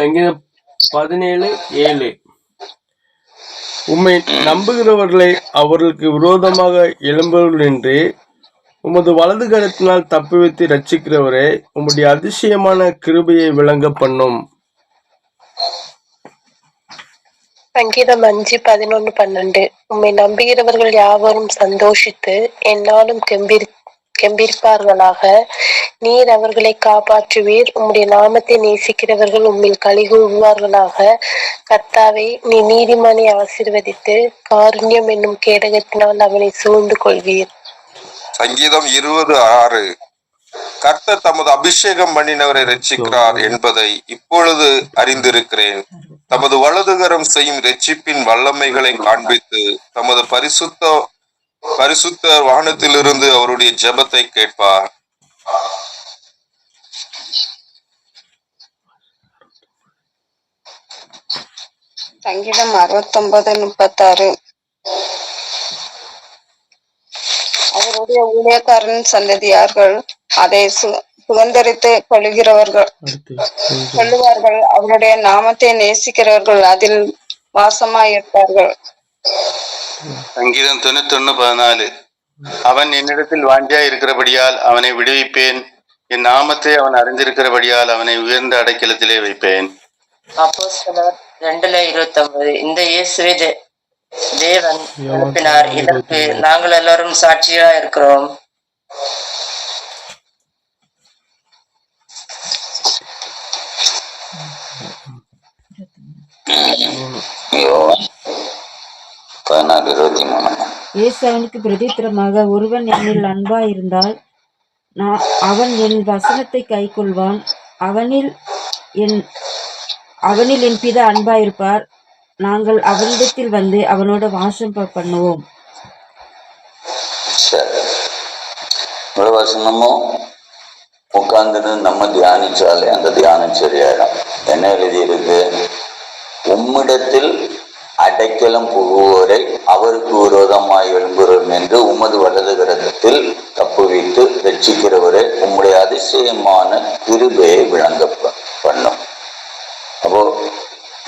சங்கீதம் பதினேழு ஏழு. உம்மை நம்புகிறவர்களை அவர்களுக்கு விரோதமாக எழும்பவர்கள் என்று உமது வலது கரத்தினால் தப்புவித்து ரட்சிக்கிறவரே உம்முடைய அதிசயமான கிருபையை விளங்க பண்ணும். சங்கீதம் அஞ்சு பதினொன்னு பன்னெண்டு. உம்மை நம்புகிறவர்கள் யாவரும் சந்தோஷித்து என்னாலும் கெம்பீர் கெம்பிருப்பார்களாக. நீர் அவர்களை காப்பாற்றுவீர். உம்முடைய நாமத்தை நேசிக்கிறவர்கள் உம்மில் கலிகூறுவார்களாக கர்த்தாவை நீ நீதிமானை ஆசீர்வதித்து காருண்யம் என்னும் கேடகத்தினால் அவனை சூழ்ந்து கொள்வீர். சங்கீதம் இருபது ஆறு. கர்த்தர் தமது அபிஷேகம் பண்ணினவரை ரட்சிக்கிறார் என்பதை இப்பொழுது அறிந்திருக்கிறேன். தமது வலதுகரம் செய்யும் ரட்சிப்பின் வல்லமைகளை காண்பித்து தமது பரிசுத்த பரிசுத்த வானத்திலிருந்து அவருடைய ஜெபத்தை கேட்பார். சங்கீதம் அறுபத்தொன்பது முப்பத்தாறு. அவருடைய ஊழியக்காரன் சந்ததியார்கள் அதை சு- சுதந்தரித்து கொள்கிறவர்கள் கொள்ளுவார்கள் அவருடைய நாமத்தை நேசிக்கிறவர்கள் அதில் வாசமாயிருப்பார்கள். சங்கீதம் தொண்ணூத்தொன்னு பதினாலு. அவன் என்னிடத்தில் வாஞ்சியா இருக்கிறபடியால் அவனை விடுவிப்பேன். என் நாமத்தை அவன் அறிந்திருக்கிறபடியால் அவனை உயர்ந்த அடைக்கலத்திலே வைப்பேன். அப்போஸ்தலர் ரெண்டுல இருபத்தொன்பது. இந்த இயேசுவை தேவன் அனுப்பினார். இதற்கு நாங்கள் எல்லாரும் சாட்சியா இருக்கிறோம். யோவான் பதினாறு இருபத்தி மூணு. இயேசு அவனுக்கு பிரதித்திரமாக ஒருவன் என்னில் அன்பாயிருந்தால் நான் அவன் என் வசனத்தை கைக்கொள்வான். அவனில் என் அவனில் என் பிதா அன்பாயிருப்பார். நாங்கள் அவனிடத்தில் வந்து அவனோட வாசம் பண்ணுவோம். சரி. இவ்வளவு வசனமும் உட்கார்ந்துட்டு நம்ம தியானிச்சாலே அந்த தியானம் சரியாயிடும். என்ன எழுதியிருக்கு? உம்மிடத்தில் அடைக்கலம் புகுவோரை அவருக்கு விரோதமாய் எழும்புகிறோம் என்று உமது வலது கரத்தில் தப்புவித்து ரட்சிக்கிறவரை உம்முடைய அதிசயமான கிருபையை விளங்க ப- பண்ணும். அப்போ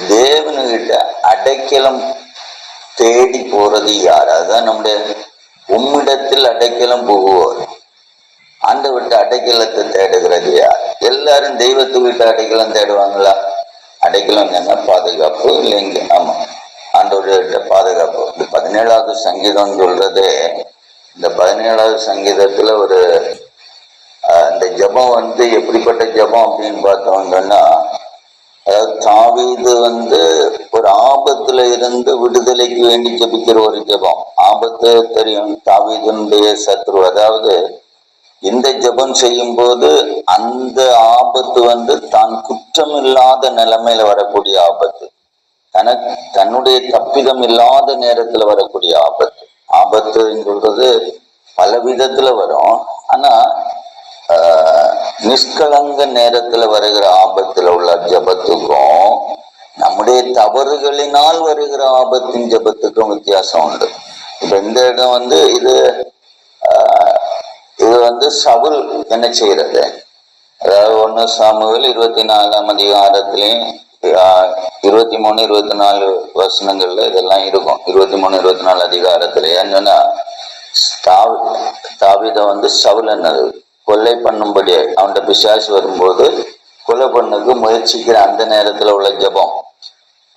தேவனுகிட்ட அடைக்கலம் தேடி போறது யார்? அதுதான் நம்முடைய உம்மிடத்தில் அடைக்கலம் புகுவோர் அந்த விட்டு அடைக்கலத்தை தேடுகிறது யார்? எல்லாரும் தெய்வத்தை விட்டு அடைக்கலம் தேடுவாங்களா? அடைக்கலம் என்ன? பாதுகாப்பு இல்லைங்க. ஆமா. ஆண்டோருடைய பாதுகாப்பு. இந்த பதினேழாவது சங்கீதம் சொல்றது இந்த பதினேழாவது சங்கீதத்துல ஒரு இந்த ஜெபம் வந்து எப்படிப்பட்ட ஜெபம் அப்படின்னு பார்த்தோம்னா அதாவது தாவீது வந்து ஒரு ஆபத்துல இருந்து விடுதலைக்கு வேண்டி ஜெபிக்கிற ஒரு ஜெபம். ஆபத்து தெரியும் தாவீதனுடைய சத்ரு. அதாவது இந்த ஜெபம் செய்யும் போது அந்த ஆபத்து வந்து தான் குற்றம் இல்லாத நிலைமையில வரக்கூடிய ஆபத்து. தனக்கு தன்னுடைய தப்பிதம் இல்லாத நேரத்துல வரக்கூடிய ஆபத்து. ஆபத்துன்னு சொல்றது பல விதத்துல வரும். ஆனா நிஷ்கலங்க நேரத்துல வருகிற ஆபத்துல உள்ள ஜபத்துக்கும் நம்முடைய தவறுகளினால் வருகிற ஆபத்தின் ஜபத்துக்கும் வித்தியாசம் உண்டு. இப்ப இந்த இடம் வந்து இது ஆஹ், இது வந்து சவுல் என்ன செய்யறது? அதாவது ஒன்னு சாமுவேல் இருபத்தி நாலாம் அதிகாரத்திலையும் இருபத்தி மூணு இருபத்தி நாலு வசனங்கள்ல இதெல்லாம் இருக்கும். இருபத்தி மூணு இருபத்தி நாலு அதிகாரத்துல. என்னன்னா தாவித வந்து சவுல் என்னது கொள்ளை பண்ணும்படி அவன்கிட்ட பிசாசு வரும்போது கொலை பண்ணுக்கு முயற்சிக்கிற அந்த நேரத்துல உள்ள ஜெபம்.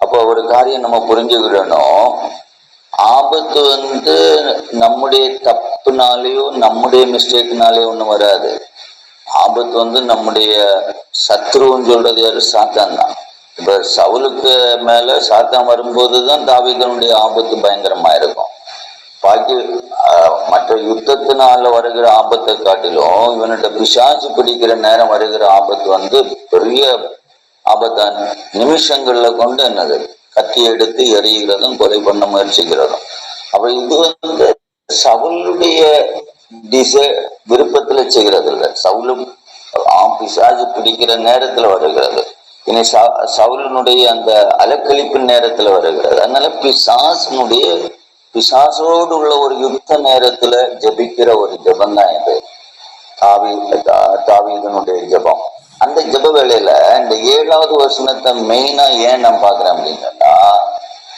அப்போ ஒரு காரியம் நம்ம புரிஞ்சுக்கிடணும். ஆபத்து வந்து நம்முடைய தப்புனாலேயோ நம்முடைய மிஸ்டேக்னாலேயோ ஒன்றும் வராது. ஆபத்து வந்து நம்முடைய சத்ருன்னு சொல்றது யாரு? சாத்தான் தான். இப்ப சவுலுக்கு மேல சாத்தான் வரும்போது தான் தாவீதனுடைய ஆபத்து பயங்கரமா இருக்கும் பாக்கி மற்ற யுத்தத்தினால வருகிற ஆபத்தை காட்டிலும் இவன்கிட்ட பிசாசு பிடிக்கிற நேரம் வருகிற ஆபத்து வந்து பெரிய ஆபத்தான நிமிஷங்கள்ல கொண்டு என்னது? கத்தி எடுத்து எறிகிறதும் கொலை பண்ண முயற்சிக்கிறதும். அப்ப இது வந்து சவுளுடைய டிசை விருப்பத்துல செய்கிறது இல்லை சவுலும் ஆம் பிசாசு பிடிக்கிற நேரத்துல வருகிறது. இனி ச- சவுலினுடைய அந்த அலக்களிப்பின் நேரத்துல வருகிறது. அதனால பிசாசினுடைய பிசாசோடு உள்ள ஒரு யுத்த நேரத்துல ஜெபிக்கிற ஒரு ஜெபம் தான் இது. தாவி தா- தாவீதனுடைய ஜெபம். அந்த ஜெப வேளையில இந்த ஏழாவது வசனத்தை மெயினா ஏன் நான் பாக்குறேன் அப்படின்னா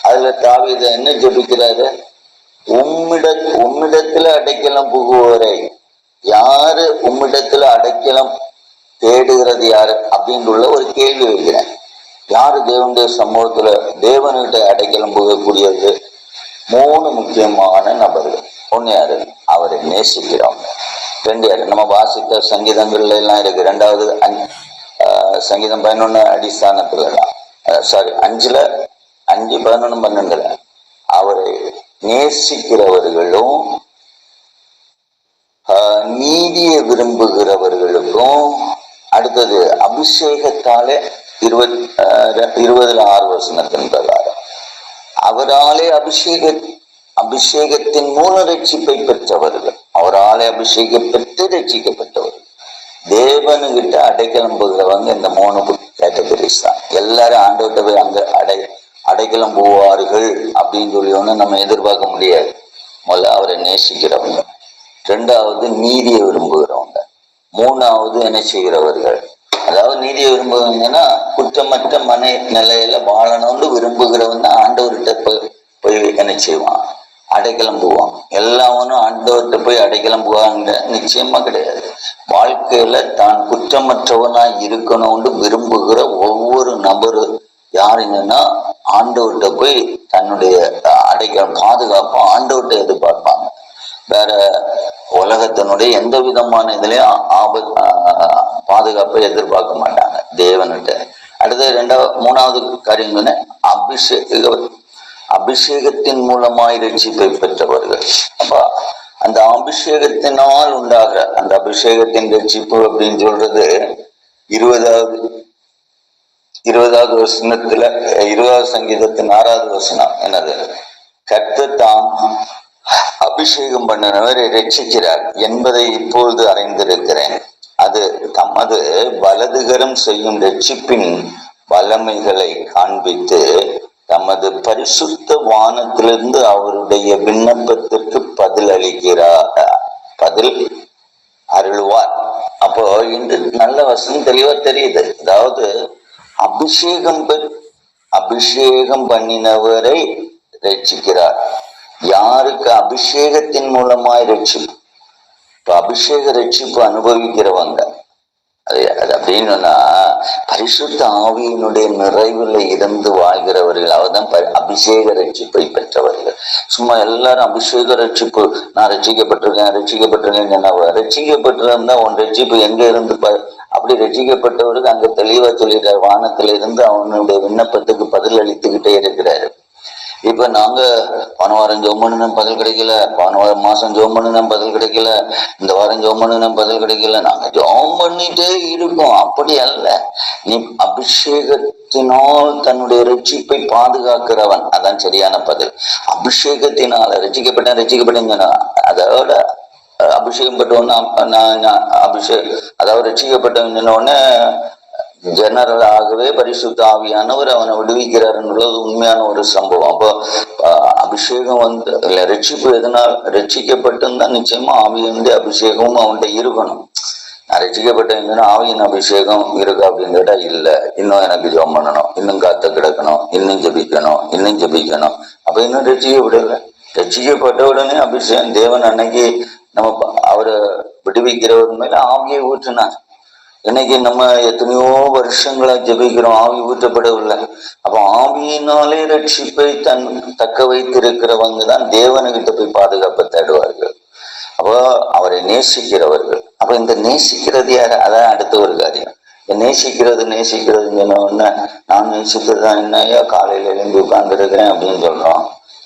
அதுல தாவீத என்ன ஜெபிக்கிறாரு? உம்மிட உம்மிடத்துல அடைக்கலம் புகுவோரை. யாரு உம்மிடத்துல அடைக்கலம் தேடுகிறது யாரு? அப்படின்னு உள்ள ஒரு கேள்வி வைக்கிறேன் யாரு தேவனுடைய சமூகத்துல தேவன்கிட்ட அடைக்கலம் போகக்கூடியது? மூணு முக்கியமான நபர்கள். ஒன்னு யாரு? அவரை நேசிக்கிறவங்க ரெண்டு யாரு? நம்ம வாசித்த சங்கீதங்கள்ல எல்லாம் இருக்கு. ரெண்டாவது ஆஹ் சங்கீதம் பதினொன்னு அடிஸ்தானத்துல சாரி அஞ்சுல அஞ்சு பதினொன்னு பன்னெண்டுல. அவரை நேசிக்கிறவர்களும் ஆஹ் நீதியை விரும்புகிறவர்களுக்கும் அடுத்தது அபிஷேகத்தாலே இருபத் ஆஹ் இருபதுல ஆறு வசனத்தின் பிரகாரம். அவராலே அபிஷேக அபிஷேகத்தின் மூல ரட்சிப்பை பெற்றவர்கள் அவராலே அபிஷேகம் பெற்று ரட்சிக்கப்பட்டவர்கள். தேவனுகிட்ட அடைக்கலம் போகிறவங்க இந்த மூணு கேட்டகரிஸ் தான். எல்லாரும் ஆண்டவர்கிட்ட போய் அங்க அடை அடைக்கலம் போவார்கள் அப்படின்னு சொல்லி ஒன்று நம்ம எதிர்பார்க்க முடியாது. முதல்ல அவரை நேசிக்கிறவங்க. ரெண்டாவது நீதியை விரும்புகிறவங்க. மூணாவது என்ன செய்கிறவர்கள்? அதாவது நீதியை விரும்புவீங்கன்னா குற்றமற்ற மன நிலையில வாழணும்னு விரும்புகிறவன் தான் ஆண்டவர்கிட்ட போய் போய் என்ன செய்வான்? அடைக்கலம் போவான் எல்லாவனும் ஆண்டவர்கிட்ட போய் அடைக்கலம் போவாங்க நிச்சயமா கிடையாது. வாழ்க்கையில தான் குற்றமற்றவனா இருக்கணும்னு விரும்புகிற ஒவ்வொரு நபரு யாருங்கன்னா ஆண்டவர்கிட்ட போய் தன்னுடைய அடைக்கலம் பாதுகாப்பா ஆண்டவர்கிட்ட எதிர்பார்ப்பாங்க. வேற உலகத்தினுடைய எந்த விதமான இதுலயும் ஆபத் பாதுகாப்பை எதிர்பார்க்க மாட்டாங்க. தேவன்கிட்ட. அடுத்து ரெண்டாவது மூணாவது காரியம் என்ன அபிஷேக அபிஷேகத்தின் மூலமாய் ரட்சிப்பை பெற்றவர்கள். அப்ப அந்த அபிஷேகத்தினால் உண்டாகிற அந்த அபிஷேகத்தின் ரட்சிப்பு அப்படின்னு சொல்றது இருபதாவது இருபதாவது வசனத்துல இருபதாவது சங்கீதத்தின் ஆறாவது வசனம் என்னது? கர்த்தர் தாம் அபிஷேகம் பண்ணினவரை ரட்சிக்கிறார் என்பதை இப்பொழுது அறிந்திருக்கிறேன். அது தமது வலதுகரம் செய்யும் ரட்சிப்பின் வல்லமைகளை காண்பித்து தமது பரிசுத்த வானத்திலிருந்து அவருடைய விண்ணப்பத்திற்கு பதில் அளிக்கிறார் பதில் அருள்வார். அப்போ இன்று நல்ல வசனம் தெளிவா தெரியுது. அதாவது அபிஷேகம் அபிஷேகம் பண்ணினவரை ரட்சிக்கிறார். யாருக்கு அபிஷேகத்தின் மூலமாய் ரட்சிப்பு? இப்ப அபிஷேக ரட்சிப்பு அனுபவிக்கிறவங்க. அது அது அப்படின்னா பரிசுத்த ஆவியினுடைய நிறைவுல இருந்து வாழ்கிறவர்கள் அவர்தான் அபிஷேக ரட்சிப்பை பெற்றவர்கள். சும்மா எல்லாரும் அபிஷேக ரட்சிப்பு நான் ரட்சிக்கப்பட்டிருக்கேன் ரட்சிக்கப்பட்டிருக்கேன் சொன்னா ரட்சிக்கப்பட்டிருந்தா உன் ரட்சிப்பு எங்க இருந்து ப- அப்படி ரட்சிக்கப்பட்டவருக்கு அங்க தெளிவா சொல்லிட்டார். வானத்துல இருந்து அவனுடைய விண்ணப்பத்துக்கு பதில் அளித்துக்கிட்டே இருக்கிறாரு. இப்ப நாங்க போன வாரம் ஜோம் பண்ணினோம் பதில் கிடைக்கல போன வாரம் மாசம் ஜோம் பண்ணினோம் பதில் கிடைக்கல இந்த வாரம் ஜோம் பண்ணினோம் பதில் கிடைக்கல நாங்க ஜோம் பண்ணிட்டே இருக்கோம். அப்படி அல்ல. நீ அபிஷேகத்தினால் தன்னுடைய ரட்சிப்பை பாதுகாக்கிறவன். அதான் சரியான பதில். அபிஷேகத்தினால ரசிக்கப்பட்ட ரட்சிக்கப்பட்டேன்னு அதோட அபிஷேகம் பெற்றவொன்னு நான் அபிஷேக் அதாவது ரட்சிக்கப்பட்டவன் சொன்ன உடனே ஜெனரலாகவே பரிசுத்த ஆவியானவர் அவனை விடுவிக்கிறாருன்றது உண்மையான ஒரு சம்பவம். அப்போ அபிஷேகம் வந்து இல்ல ரட்சிப்பு எதனால் ரட்சிக்கப்பட்டிருந்தா நிச்சயமா ஆவியினுடைய அபிஷேகமும் அவன்கிட்ட இருக்கணும். நான் ரசிக்கப்பட்டேன் ஆவியின் அபிஷேகம் இருக்கு அப்படின்னு கேட்டா இல்ல. இன்னும் எனக்கு ஜோம் பண்ணணும். இன்னும் காத்த கிடக்கணும். இன்னும் ஜபிக்கணும். இன்னும் ஜெபிக்கணும். அப்ப இன்னும் ரசிக்கப்படல ரட்சிக்கப்பட்ட உடனே அபிஷேகம். தேவன் அன்னைக்கு நம்ம அவரை விடுவிக்கிறவர் மேல ஆவியை ஊற்றினார். இன்னைக்கு நம்ம எத்தனையோ வருஷங்களா ஜெபிக்கிறோம் ஆவி ஊற்றப்படவில்லை. அப்ப ஆவியினாலே ரட்சிப்பை தன் தக்க வைத்திருக்கிறவங்க தான் தேவனுக்கிட்ட போய் பாதுகாப்பை தேடுவார்கள். அப்போ அவரை நேசிக்கிறவர்கள். அப்ப இந்த நேசிக்கிறது யாரு? அதான் அடுத்த ஒரு காரியம். நேசிக்கிறது நேசிக்கிறது என்ன நான் நேசிக்கிறது தான் என்னையா காலையில எழுந்து உட்கார்ந்துருக்கிறேன் அப்படின்னு சொல்றோம்.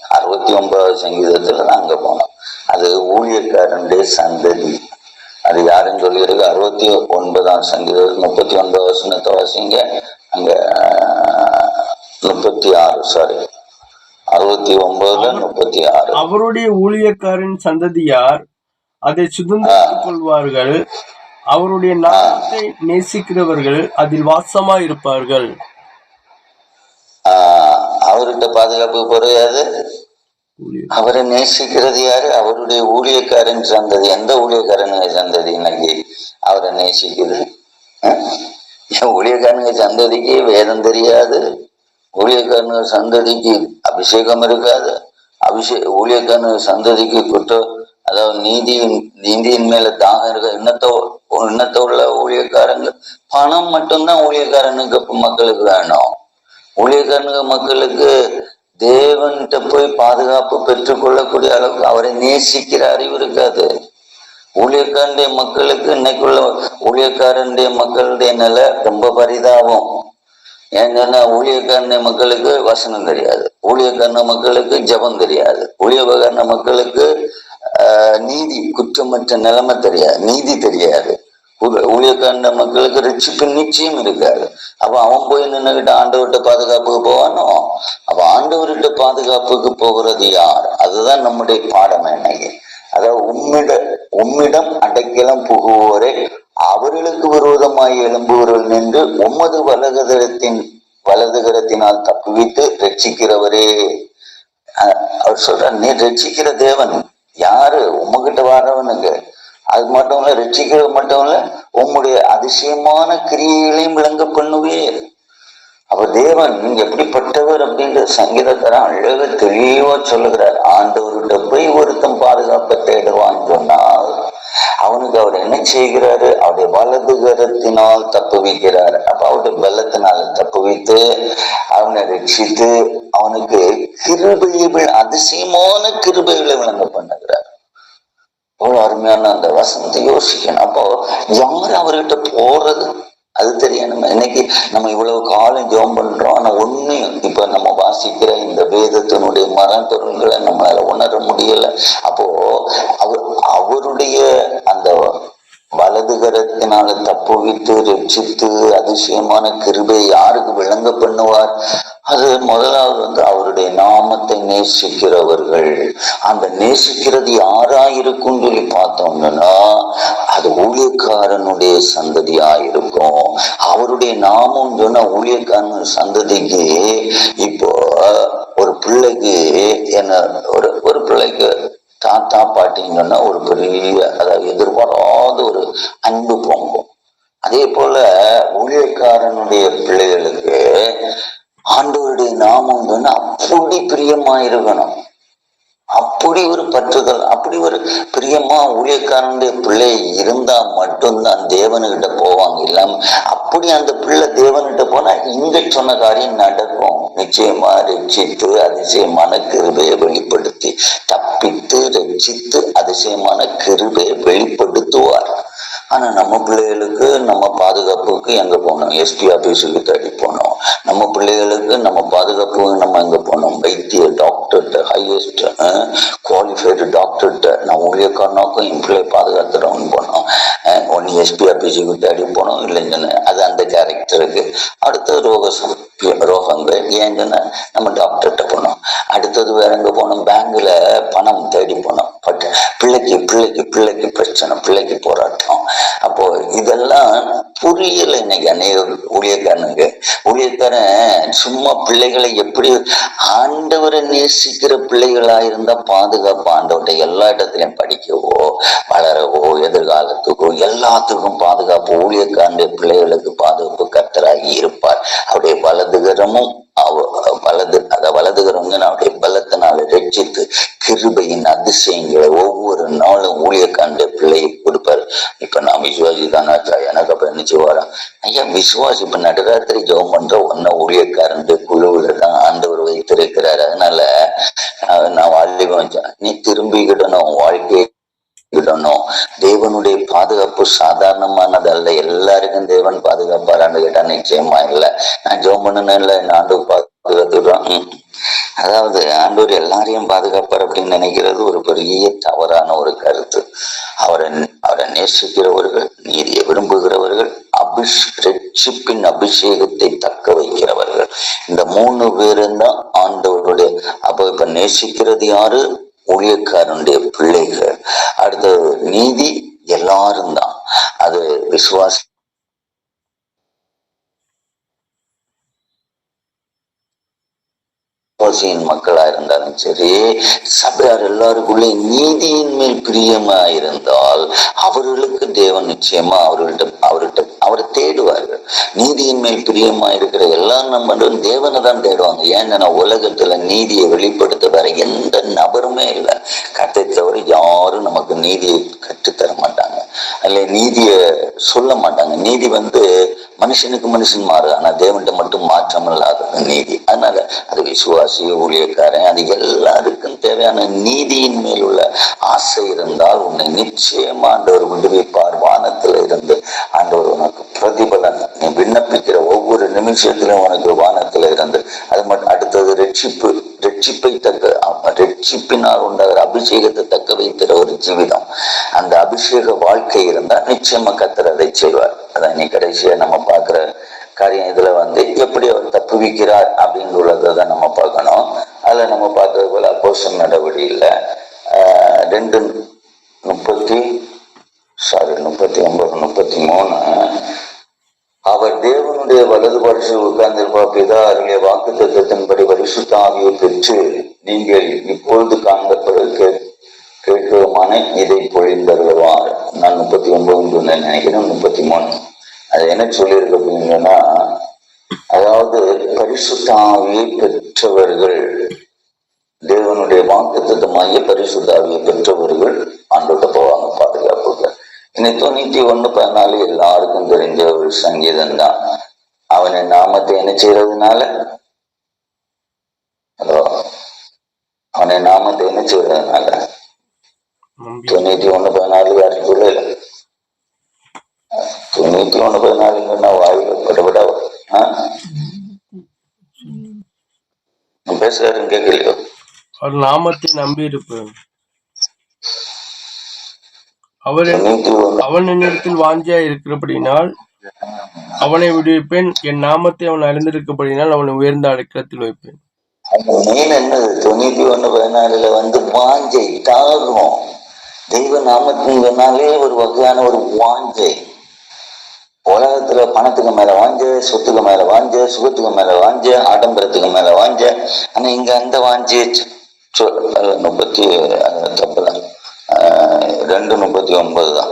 அறுபத்தி ஒன்பதாவது சங்கீதத்துல தான் அங்க போனோம். அது ஊழியக்காரனுடைய சந்ததி. அது யாருன்னு சொல்லியிருக்கு அறுபத்தி ஒன்பதாம் சங்கீதம் முப்பத்தி ஒன்பது வசனத்தை வாசிங்க அங்க முப்பத்தி ஆறு சாரி அறுபத்தி ஒன்பதுல முப்பத்தி ஆறு அவருடைய ஊழியக்காரின் சந்ததியார் அதை சுதந்திரித்துக் கொள்வார்கள். அவருடைய நாமத்தை நேசிக்கிறவர்கள் அதில் வாசமாய் இருப்பார்கள் ஆஹ், அவர்கிட்ட பாதுகாப்பு குறையாது அவரை நேசிக்கிறது யாரு? அவருடைய ஊழியக்காரன் சந்ததி. எந்த ஊழியக்காரன் சந்ததி இன்னைக்கு? அவரை நேசிக்குது ஊழியக்காரங்க ஊழியக்காரனுங்க சந்ததிக்கு வேதம் தெரியாது. ஊழியக்காரனுங்க சந்ததிக்கு அபிஷேகம் இருக்காது. அபிஷேக ஊழியக்காரனுங்க சந்ததிக்கு குற்றம் அதாவது நீதியின் நீதியின் மேல தாகம் இருக்க இன்னத்தோ இன்னத்தோ உள்ள ஊழியக்காரங்க. பணம் மட்டும்தான் ஊழியக்காரனுக்கு மக்களுக்கு வேணும். ஊழியக்காரனுக்கு மக்களுக்கு தேவன்கிட்ட போய் பாதுகாப்பு பெற்றுக்கொள்ளக்கூடிய அளவுக்கு அவரை நேசிக்கிற அறிவு இருக்காது. ஊழியக்காரனுடைய மக்களுக்கு இன்னைக்குள்ள ஊழியக்காரனுடைய மக்களுடைய நிலை ரொம்ப பரிதாபம். ஏன்னா ஊழியக்காரன மக்களுக்கு வசனம் தெரியாது. ஊழியக்காரன மக்களுக்கு ஜெபம் தெரியாது. ஊழியக்காரன மக்களுக்கு ஆஹ், நீதி குற்றமற்ற நிலைமை தெரியாது. நீதி தெரியாது. ஊழியக்காண்ட மக்களுக்கு ரட்சிப்பு நிச்சயம் இருக்காது. அப்ப அவன் போய் நின்றுகிட்ட ஆண்டவர்கிட்ட பாதுகாப்புக்கு போவானோ? அப்ப ஆண்டவர்கிட்ட பாதுகாப்புக்கு போகிறது யார்? அதுதான் நம்முடைய பாடம் என்னைக்கு அதாவது உம்மிட உம்மிடம் அடைக்கலம் புகுவோரை அவர்களுக்கு விரோதமாய் எழும்புவர்கள் நின்று உமது வலதுகரத்தின் வலதுகரத்தினால் தப்புவித்து ரட்சிக்கிறவரே. அஹ் அவர் சொல்ற நீ ரட்சிக்கிற தேவன். யாரு? உமகிட்ட வர்றவனுக்கு அது மட்டும் இல்ல ரட்சிக்கிறது மட்டும் இல்ல உங்களுடைய அதிசயமான கிரியைகளையும் விளங்க பண்ணுவீர் அப்ப தேவன் நீங்க எப்படிப்பட்டவர் அப்படின்ற சங்கீதக்காரன் அழக தெளிவா சொல்லுகிறார். ஆண்டவர்கிட்ட போய் ஒருத்தன் பாதுகாப்பை தேடுவான்னு சொன்னால் அவனுக்கு அவர் என்ன செய்கிறாரு? அவருடைய வலது கரத்தினால் தப்புவிக்கிறார் அப்ப அவருடைய பலத்தினால் தப்புவித்து அவனை ரட்சித்து அவனுக்கு கிருபையை அதிசயமான கிருபைகளை விளங்க பண்ணுகிறார். எவ்வளவு அருமையான அந்த வசனத்தை யோசிக்கணும். அப்போ யார் அவர்கிட்ட போறது? அது தெரியணும். இன்னைக்கு நம்ம இவ்வளவு காலம் ஜெபம் பண்றோம். ஆனா ஒண்ணும் இப்ப நம்ம வாசிக்கிற இந்த வேதத்தினுடைய மரபொருள்களை நம்மளால உணர முடியல. அப்போ அவர் அவருடைய அந்த வலதுகரத்தினால தப்புவித்து ரட்சித்து அதிசயமான கிருபை யாருக்கு விளங்க பண்ணுவார்? அது முதலாவது வந்து அவருடைய நாமத்தை நேசிக்கிறவர்கள். அந்த நேசிக்கிறது யாரா இருக்கும்னு சொல்லி பார்த்தோம்னா அது ஊழியக்காரனுடைய சந்ததியா இருக்கும் அவருடைய நாமம் சொன்னா ஊழியக்காரன் சந்ததிக்கு இப்போ ஒரு பிள்ளைக்கு என்ன ஒரு ஒரு பிள்ளைக்கு தாத்தா பாட்டிங்கன்னா சொன்னா ஒரு பெரிய அதாவது எதிர்பாராத ஒரு அன்பு பொங்கும். அதே போல ஊழியக்காரனுடைய பிள்ளைகளுக்கு ஆண்டவருடைய நாமம் வந்து அப்படி பிரியமா இருக்கணும் அப்படி ஒரு பற்றுதல் அப்படி ஒரு பிரியமா ஊழியக்காரனுடைய பிள்ளை இருந்தா மட்டும்தான் தேவனுக்கிட்ட போவாங்க. இல்லாம அப்படி அந்த பிள்ளை தேவன்கிட்ட போனா இங்க சொன்ன காரியம் நடக்கும். நிச்சயமா ரட்சித்து அதிசயமான கிருபையை வெளிப்படுத்தி தப்பித்து ரட்சித்து அதிசயமான கிருபையை வெளிப்படுத்துவார். ஆனா நம்ம பிள்ளைகளுக்கு நம்ம பாதுகாப்புக்கு எங்க போகணும்? எஸ்பி ஆபீஸுக்கு தேடி போனோம் நம்ம பிள்ளைகளுக்கு நம்ம பாதுகாப்புக்கு நம்ம எங்க போனோம் வைத்திய டாக்டர்கிட்ட ஹையஸ்ட் குவாலிஃபைடு டாக்டர்கிட்ட நான் ஊழியக்காரனாக்கும் என் பிள்ளை பாதுகாத்துறோம்னு போனோம். ஒன்று எஸ்பி ஆஃபீஸுக்கு தேடி போனோம். இல்லைன்னு அது அந்த கேரக்டருக்கு அடுத்தது ரோக ரோகங்கள் ஏன்னு சொன்னா நம்ம டாக்டர்கிட்ட போனோம். அடுத்தது வேற எங்க போனோம்? பேங்க்ல பணம் தேடி போனோம். பட் பிள்ளைக்கு பிள்ளைக்கு பிள்ளைக்கு பிரச்சனை பிள்ளைக்கு போராட்டம். அப்போ இதெல்லாம் புரியல இன்னைக்கு அநேக ஊழியக்காரனுக்கு. ஊழியக்காரன் சும்மா பிள்ளைகளை எப்படி ஆண்டவரை நேசிக்கிற பிள்ளைகளா இருந்தா பாதுகாப்பு? ஆண்டவர்கிட்ட எல்லா இடத்துலயும் படிக்கவோ வளரவோ எதிர்காலத்துக்கோ எல்லாத்துக்கும் பாதுகாப்பு. ஊழியக்காரனுடைய பிள்ளைகளுக்கு பாதுகாப்பு கர்த்தராகி இருப்பார். அவருடைய வலதுகரமும் வலது அத வலதுகரம்னு அவருடைய பலத்தினால ரட்சித்து கிருபையின் அதிசயங்களை ஒவ்வொரு நாளும் ஊழியக்காண்ட பிள்ளையை கொடுப்பாரு. இப்ப நான் விசுவாசி தானே எனக்கு அப்ப என்ன செய்வாரா ஐயா விசுவாசி இப்ப நடுராத்திரி ஜெபம் பண்ற ஒன்ன ஊழியக்காரன் குழுவுல தான் ஆண்டவர் வைத்திருக்கிறாரு. அதனால நான் வாழ்க்கை நீ திரும்பிக்கிடணும் வாழ்க்கையை விடணும் தேவனுடைய பாதுகாப்பு சாதாரணமானதல்ல எல்லாருக்கும் தேவன் பாதுகாப்பாரான்னு கேட்டா நிச்சயமா இல்லை. நான் ஜோம் பண்ணணும் இல்ல. இந்த ஆண்டு பாதுகாத்துடுறோம் அதாவது ஆண்டவர் எல்லாரையும் பாதுகாப்பார் அப்படின்னு நினைக்கிறது ஒரு பெரிய தவறான ஒரு கருத்து. அவரை அவரை நேசிக்கிறவர்கள் நீதியை விரும்புகிறவர்கள் அபிஷ் ரட்சிப்பின் அபிஷேகத்தை தக்க வைக்கிறவர்கள். இந்த மூணு பேரும் தான் ஆண்டவருடைய அப்போ இப்ப நேசிக்கிறது யாரு? ஊழியக்காரனுடைய பிள்ளைகள். அடுத்தது நீதி எல்லாரும் தான். அது விசுவாச விசுவாசியின் மக்களா இருந்தாலும் சரி சபையார் எல்லாருக்குள்ளே நீதியின் மேல் பிரியமா இருந்தால் அவர்களுக்கு தேவன் நிச்சயமா அவர்கள்ட்ட அவர்கள் அவரை தேடுவார்கள் நீதியின் மேல் பிரியமா இருக்கிற எல்லா நம்ம தேவனை தான் தேடுவாங்க. ஏன்னா உலகத்துல நீதியை வெளிப்படுத்த வேற எந்த நபருமே இல்லை. கத்தை தவிர யாரும் நமக்கு நீதியை கற்றுத்தர மாட்டாங்க. அல்ல நீதியை சொல்ல மாட்டாங்க. நீதி வந்து மனுஷனுக்கு மனுஷன் மாறு. ஆனா தேவன்கிட்ட மட்டும் மாற்றம் இல்லாதது நீதி. அதனால அது விசுவாசி ஊழியக்காரன் அது எல்லாருக்கும் தேவையான நீதியின் மேல் உள்ள ஆசை இருந்தால் உன்னை நிச்சயமா ஆண்டவர் விடுவிப்பார். வானத்துல இருந்து ஆண்டவர் ஒவ்வொரு உனக்கு வானத்துல இருந்து. அது மட்டும் அடுத்தது ரட்சிப்பு ரட்சிப்பை தக்க ரட்சிப்பினால் உண்டாகிற அபிஷேகத்தை தக்க வைக்கிற ஒரு ஜீவிதம். அந்த அபிஷேக வாழ்க்கை இருந்தா நிச்சயமா கத்தர் அதை செய்வார். அதான் நீ கடைசியா நம்ம பாக்குற காரியம் இதுல வந்து எப்படி அவர் தப்புவிக்கிறார் அப்படின்னு உள்ளதை நம்ம பார்க்கணும். அதுல நம்ம பார்த்தது போல அப்போசம் நடவடிக்கையில் ஆஹ் ரெண்டு முப்பத்தி சாரி முப்பத்தி ஒன்பது முப்பத்தி மூணு. அவர் தேவ வலது உட்கார்ந்திருப்பா பிதா அருளிய வாக்கு தத்துவத்தின்படி பரிசுத்த ஆவியை பெற்று நீங்கள் இப்பொழுது காண்பதற்கு கேட்கவுமான இதை பொழிந்தருவார் நான் முப்பத்தி ஒன்பது நினைக்கிறேன் முப்பத்தி மூணு அது என்ன சொல்லியிருக்கு அப்படின்னா அதாவது பரிசுத்தாவியை பெற்றவர்கள் தேவனுடைய வாக்கு தத்துவமாகிய பரிசுத்தாவியை பெற்றவர்கள் ஆண்டோட்ட போவாங்க பாதுகாப்புக்கு இன்னைக்கு தொண்ணூத்தி ஒண்ணு பதினாலு எல்லாருக்கும் தெரிஞ்ச ஒரு சங்கீதம் தான் அவனை நாமத்தை என்ன செய்யறதுனால ஹலோ. அவனை நாமத்தை என்ன செய்யறதுனால தொண்ணூத்தி ஒண்ணு பதினாலு சொல்லல. தொண்ணூத்தி ஒண்ணு பதினாலுங்கன்னா வாயில படபட பேசுறாருன்னு கேட்கலையோ? அவர் நாமத்தை நம்பி இருப்பேன். அவர் அவன் என்னிடத்தில் வாஞ்சியா இருக்கிறபடினால் அவனை விடுவிப்பேன். என் நாமத்தை அவன் அறிந்திருக்கப்படினால் அவனை உயர்ந்த அடைக்கலத்தில் வைப்பேன். அந்த என்னது? தொண்ணூத்தி ஒண்ணு பதினாலுல வந்து வாஞ்சை தாகம் தெய்வ நாமத்தின் சொன்னாலே ஒரு வகையான ஒரு வாஞ்சை உலகத்துல பணத்துக்கு மேல வாஞ்ச சொத்துக்கு மேல வாஞ்ச சுகத்துக்கு மேல வாஞ்ச ஆடம்பரத்துக்கு மேல வாஞ்ச. ஆனா இங்க அந்த வாஞ்சி முப்பத்தி தப்பு தப்புதான் ரெண்டு முப்பத்தி ஒன்பது தான்.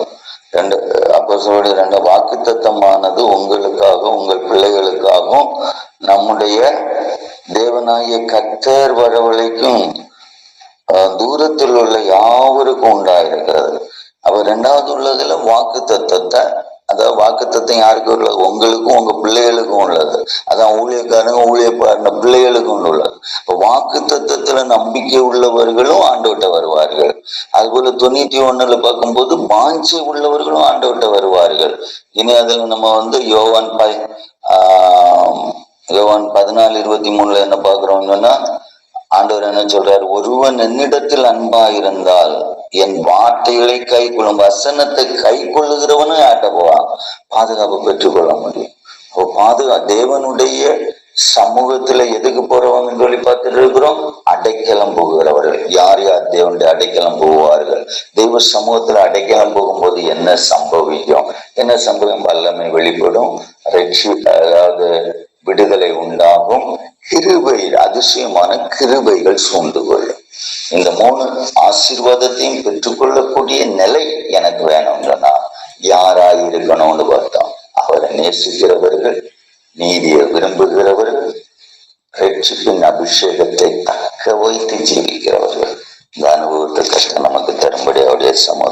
ரெண்டு அப்போ ரெண்டு வாக்கு தத்தமானது உங்களுக்காகவும் உங்கள் பிள்ளைகளுக்காகவும் நம்முடைய தேவனாகிய கத்தர் வரவழைக்கும் தூரத்தில் உள்ள யாவருக்கும் உண்டாயிருக்கிறது. அப்ப ரெண்டாவது உள்ளதுல வாக்கு தத்துவத்தை அதாவது வாக்கு தத்துவம் யாருக்கு உள்ளது உங்களுக்கும் உங்க பிள்ளைகளுக்கும் உள்ளது. அதான் ஊழியக்காரங்க ஊழியப்பாருன பிள்ளைகளுக்கும் உள்ளது. இப்ப வாக்கு தத்துவத்துல நம்பிக்கை உள்ளவர்களும் ஆண்டவட்ட வருவார்கள். அதுபோல தொண்ணூத்தி ஒண்ணுல பார்க்கும்போது வாஞ்சை உள்ளவர்களும் ஆண்டவட்ட வருவார்கள். இனி அதுல நம்ம வந்து யோவான் பை ஆஹ் யோவான் பதினாலு இருபத்தி மூணுல என்ன பாக்குறோம்னு சொன்னா ஆண்டவர் என்ன சொல்றாரு? ஒருவன் என்னிடத்தில் அன்பா இருந்தால் என் வார்த்தைகளை கை கொள்ளும் வசனத்தை கை கொள்ளுகிறவனும் ஆட்ட போவான்? பாதுகாப்பு பெற்றுக்கொள்ள முடியும். அப்போ பாதுகா தேவனுடைய சமூகத்துல எதுக்கு போறவங்கன்னு சொல்லி பார்த்துட்டு இருக்கிறோம்? அடைக்கலம் போகிறவர்கள். யார் யார் தேவனுடைய அடைக்கலம் போவார்கள்? தெய்வ சமூகத்துல அடைக்கலம் போகும்போது என்ன சம்பவிக்கும்? என்ன சம்பவம் வல்லமை வெளிப்படும். ரட்சி அதாவது விடுதலை உண்டாகும். கிருபை அதிசயமான கிருபைகள் சூழ்ந்து கொள்ளும். இந்த மூணு ஆசீர்வாதத்தையும் பெற்றுக்கொள்ளக்கூடிய நிலை எனக்கு வேணும் யாராய் இருக்கணும்னு பார்த்தோம் அவரை நேசிக்கிறவர்கள் நீதியை விரும்புகிறவர்கள் ரட்சிப்பின் அபிஷேகத்தை தக்க வைத்து ஜீவிக்கிறவர்கள். இந்த அனுபவத்தை கஷ்டம் நமக்கு தரும்படி அவருடைய சமூக